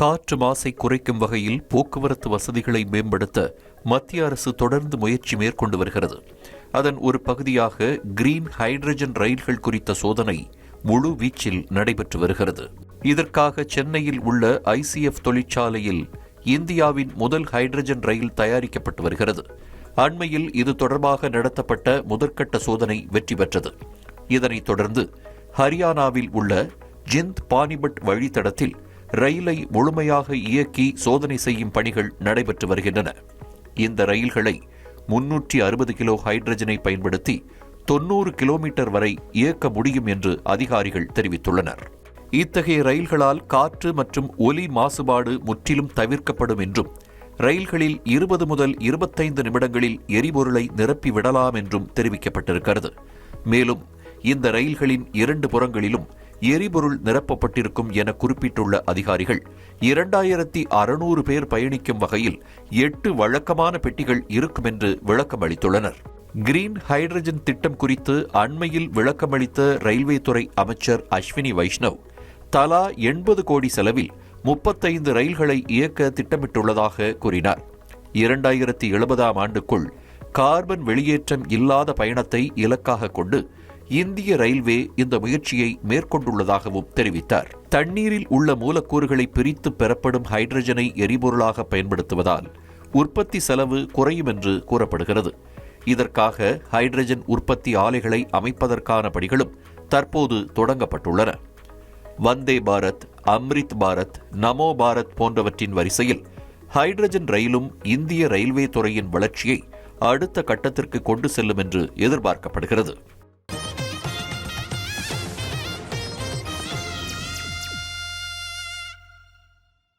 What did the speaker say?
காற்று மாசை குறைக்கும் வகையில் போக்குவரத்து வசதிகளை மேம்படுத்த மத்திய அரசு தொடர்ந்து முயற்சி மேற்கொண்டு வருகிறது. அதன் ஒரு பகுதியாக கிரீன் ஹைட்ரஜன் ரயில்கள் குறித்த சோதனை முழு வீச்சில் நடைபெற்று வருகிறது. இதற்காக சென்னையில் உள்ள ஐசிஎஃப் தொழிற்சாலையில் இந்தியாவின் முதல் ஹைட்ரஜன் ரயில் தயாரிக்கப்பட்டு வருகிறது. அண்மையில் இது தொடர்பாக நடத்தப்பட்ட முதற்கட்ட சோதனை வெற்றி பெற்றது. இதனைத் தொடர்ந்து ஹரியானாவில் உள்ள ஜிந்த் பானிபட் வழித்தடத்தில் ரயிலை முழுமையாக இயக்கி சோதனை செய்யும் பணிகள் நடைபெற்று வருகின்றன. இந்த ரயில்களை முன்னூற்றி அறுபது கிலோ ஹைட்ரஜனை பயன்படுத்தி தொன்னூறு கிலோமீட்டர் வரை இயக்க முடியும் என்று அதிகாரிகள் தெரிவித்துள்ளனர். இத்தகைய ரயில்களால் காற்று மற்றும் ஒலி மாசுபாடு முற்றிலும் தவிர்க்கப்படும் என்றும் ரயில்களில் இருபது முதல் இருபத்தைந்து நிமிடங்களில் எரிபொருளை நிரப்பி விடலாம் என்றும் தெரிவிக்கப்பட்டிருக்கிறது. மேலும் இந்த ரயில்களின் இரண்டு புறங்களிலும் எரிபொருள் நிரப்பப்பட்டிருக்கும் என குறிப்பிட்டுள்ள அதிகாரிகள் இரண்டாயிரத்தி அறுநூறு பேர் பயணிக்கும் வகையில் எட்டு வழக்கமான பெட்டிகள் இருக்கும் என்று விளக்கம் அளித்துள்ளனர் கிரீன் ஹைட்ரஜன் திட்டம் குறித்து அண்மையில் விளக்கமளித்த ரயில்வே துறை அமைச்சர் அஸ்வினி வைஷ்ணவ் தலா எண்பது கோடி செலவில் முப்பத்தைந்து ரயில்களை இயக்க திட்டமிட்டுள்ளதாக கூறினார். இரண்டாயிரத்தி எழுபதாம் ஆண்டுக்குள் கார்பன் வெளியேற்றம் இல்லாத பயணத்தை இலக்காக கொண்டு இந்திய ரயில்வே இந்த முயற்சியை மேற்கொண்டுள்ளதாகவும் தெரிவித்தார். தண்ணீரில் உள்ள மூலக்கூறுகளை பிரித்து பெறப்படும் ஹைட்ரஜனை எரிபொருளாக பயன்படுத்துவதால் உற்பத்தி செலவு குறையும் என்று கூறப்படுகிறது. இதற்காக ஹைட்ரஜன் உற்பத்தி ஆலைகளை அமைப்பதற்கான பணிகளும் தற்போது தொடங்கப்பட்டுள்ளன. வந்தே பாரத் அம்ரித் பாரத் நமோ பாரத் போன்றவற்றின் வரிசையில் ஹைட்ரஜன் ரயிலும் இந்திய ரயில்வே துறையின் வளர்ச்சியை அடுத்த கட்டத்திற்கு கொண்டு செல்லும் என்று எதிர்பார்க்கப்படுகிறது.